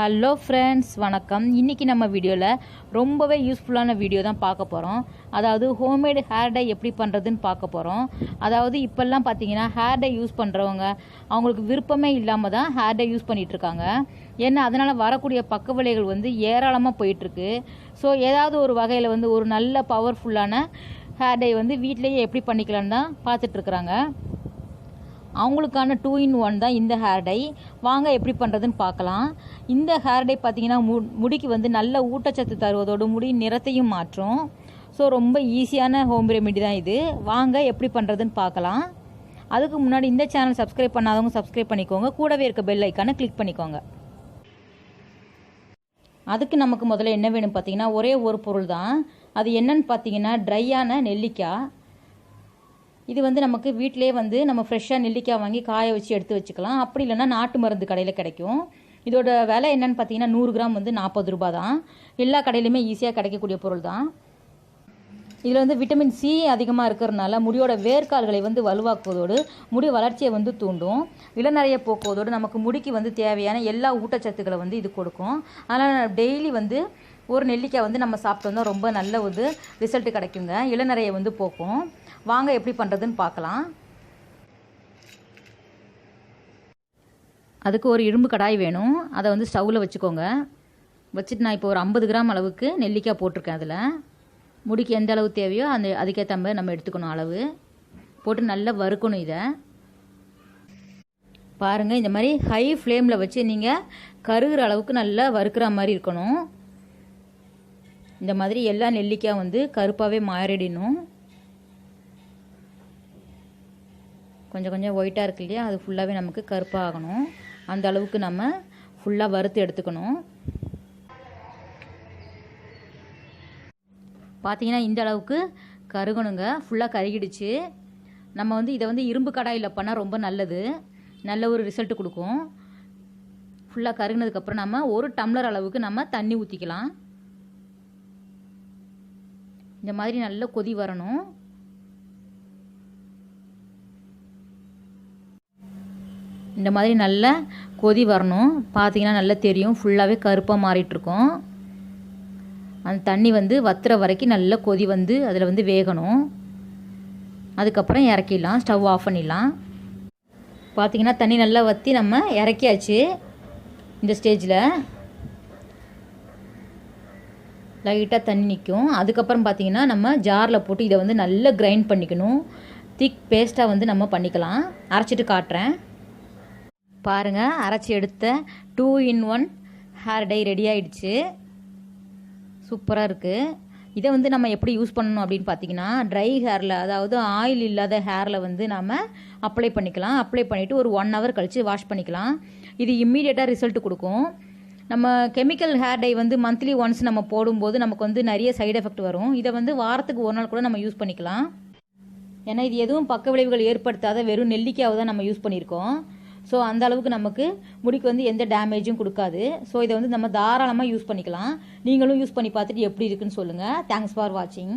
Hello friends வணக்கம். இன்றைக்கி நம்ம வீடியோவில் ரொம்பவே யூஸ்ஃபுல்லான வீடியோ தான் பார்க்க போகிறோம் அதாவது ஹோம்மேடு ஹேர் டை எப்படி பண்ணுறதுன்னு பார்க்க போகிறோம் அதாவது இப்போல்லாம் பார்த்தீங்கன்னா ஹேர் டை யூஸ் பண்ணுறவங்க அவங்களுக்கு விருப்பமே இல்லாமல் தான் ஹேர் டை யூஸ் பண்ணிகிட்ருக்காங்க ஏன்னா அதனால் வரக்கூடிய பக்க விலைகள் வந்து ஏராளமாக போயிட்டுருக்கு. ஸோ ஏதாவது ஒரு வகையில் வந்து ஒரு நல்ல பவர்ஃபுல்லான ஹேர் டை வந்து வீட்டிலேயே எப்படி பண்ணிக்கலான்னு தான் பார்த்துட்ருக்குறாங்க அவங்களுக்கான டூ இன் ஒன் தான் இந்த ஹேர் டை வாங்க எப்படி பண்ணுறதுன்னு பார்க்கலாம். இந்த ஹேர் டை பார்த்தீங்கன்னா மு முடிக்கு வந்து நல்ல ஊட்டச்சத்து தருவதோடு முடி நிறத்தையும் மாற்றும். ஸோ ரொம்ப ஈஸியான ஹோம் ரெமெடி தான் இது. வாங்க எப்படி பண்ணுறதுன்னு பார்க்கலாம். அதுக்கு முன்னாடி இந்த சேனல் சப்ஸ்கிரைப் பண்ணாதவங்க சப்ஸ்கிரைப் பண்ணிக்கோங்க. கூடவே இருக்க பெல் ஐக்கானை கிளிக் பண்ணிக்கோங்க. அதுக்கு நமக்கு முதல்ல என்ன வேணும் பார்த்தீங்கன்னா ஒரே ஒரு பொருள் தான். அது என்னன்னு பார்த்தீங்கன்னா ட்ரையான நெல்லிக்காய். இது வந்து நமக்கு வீட்டிலே வந்து நம்ம ஃப்ரெஷ்ஷாக நெல்லிக்காய் வாங்கி காய வச்சு எடுத்து வச்சுக்கலாம். அப்படி இல்லைன்னா நாட்டு மருந்து கடையில் கிடைக்கும். இதோட விலை என்னன்னு பார்த்தீங்கன்னா நூறு கிராம் வந்து நாற்பது ரூபா தான். எல்லா கடையிலுமே ஈஸியாக கிடைக்கக்கூடிய பொருள் தான். இதில் வந்து விட்டமின் சி அதிகமாக இருக்கிறதுனால முடியோட வேர்க்கால்களை வந்து வலுவாக்குவதோடு முடி வளர்ச்சியை வந்து தூண்டும். இளநறைய போக்குவதோடு நமக்கு முடிக்கு வந்து தேவையான எல்லா ஊட்டச்சத்துக்களை வந்து இது கொடுக்கும். அதனால் டெய்லி வந்து ஒரு நெல்லிக்காய் வந்து நம்ம சாப்பிட்டு வந்தால் ரொம்ப நல்ல ஒரு ரிசல்ட் கிடைக்குங்க. இளநறையை வந்து போக்கும். வாங்க எப்படி பண்ணுறதுன்னு பார்க்கலாம். அதுக்கு ஒரு இரும்பு கடாய் வேணும். அதை வந்து ஸ்டவ்வில் வச்சுக்கோங்க. வச்சுட்டு நான் இப்போ ஒரு ஐம்பது கிராம் அளவுக்கு நெல்லிக்காய் போட்டிருக்கேன் அதில். முடிக்கு எந்த அளவு தேவையோ அந்த அதுக்கேற்ற மாதிரி நம்ம எடுத்துக்கணும் அளவு. போட்டு நல்லா வறுக்கணும் இதை. பாருங்கள் இந்த மாதிரி ஹை ஃப்ளேமில் வச்சு நீங்கள் கருகிற அளவுக்கு நல்லா வறுக்கிற மாதிரி இருக்கணும். இந்த மாதிரி எல்லா நெல்லிக்காய் வந்து கருப்பாகவே மாறிடணும். கொஞ்சம் கொஞ்சம் ஒயிட்டாக இருக்கு இல்லையா? அது ஃபுல்லாகவே நமக்கு கருப்பாக ஆகணும் அந்த அளவுக்கு நம்ம ஃபுல்லாக வறுத்து எடுத்துக்கணும். பார்த்தீங்கன்னா இந்த அளவுக்கு கருகணுங்க. ஃபுல்லாக கருகிடுச்சு. நம்ம வந்து இதை வந்து இரும்பு கடாயில் பண்ணால் ரொம்ப நல்லது. நல்ல ஒரு ரிசல்ட் கொடுக்கும். ஃபுல்லாக கருகினதுக்கப்புறம் நம்ம ஒரு டம்ளர் அளவுக்கு நம்ம தண்ணி ஊற்றிக்கலாம் இந்த மாதிரி நல்ல கொதி வரணும். இந்த மாதிரி நல்லா கொதி வரணும். பார்த்தீங்கன்னா நல்லா தெரியும். ஃபுல்லாகவே கருப்பாக மாறிட்டுருக்கோம். அந்த தண்ணி வந்து வத்துற வரைக்கும் நல்ல கொதி வந்து அதில் வந்து வேகணும். அதுக்கப்புறம் இறக்கிடலாம். ஸ்டவ் ஆஃப் பண்ணிடலாம். பார்த்தீங்கன்னா தண்ணி நல்லா வற்றி நம்ம இறக்கியாச்சு. இந்த ஸ்டேஜில் லைட்டாக தண்ணி நிற்கும் அதுக்கப்புறம் பார்த்தீங்கன்னா நம்ம ஜாரில் போட்டு இதை வந்து நல்லா கிரைண்ட் பண்ணிக்கணும். திக் பேஸ்ட்டாக வந்து நம்ம பண்ணிக்கலாம். அரைச்சிட்டு காட்டுறேன். பாருங்கள் அரைச்சி எடுத்த two in one hair dye ready ஆயிடுச்சு. சூப்பராக இருக்குது இதை வந்து நம்ம எப்படி யூஸ் பண்ணணும் அப்படின்னு பார்த்தீங்கன்னா ட்ரை ஹேரில் அதாவது ஆயில் இல்லாத ஹேரில் வந்து நாம் அப்ளை பண்ணிக்கலாம். அப்ளை பண்ணிவிட்டு ஒரு ஒன் ஹவர் கழித்து வாஷ் பண்ணிக்கலாம். இது இம்மீடியட்டாக ரிசல்ட் கொடுக்கும். நம்ம கெமிக்கல் ஹேர் டை வந்து மந்த்லி ஒன்ஸ் நம்ம போடும்போது நமக்கு வந்து நிறைய சைடு எஃபெக்ட் வரும். இதை வந்து வாரத்துக்கு ஒரு நாள் கூட நம்ம யூஸ் பண்ணிக்கலாம். ஏன்னா இது எதுவும் பக்க விளைவுகள் ஏற்படுத்தாத வெறும் நெல்லிக்காவை தான் நம்ம யூஸ் பண்ணியிருக்கோம். ஸோ அந்த அளவுக்கு நமக்கு முடிக்கு வந்து எந்த டேமேஜும் கொடுக்காது. ஸோ இதை வந்து நம்ம தாராளமாக யூஸ் பண்ணிக்கலாம். நீங்களும் யூஸ் பண்ணி பார்த்துட்டு எப்படி இருக்குன்னு சொல்லுங்கள் தேங்க்ஸ் ஃபார் வாட்சிங்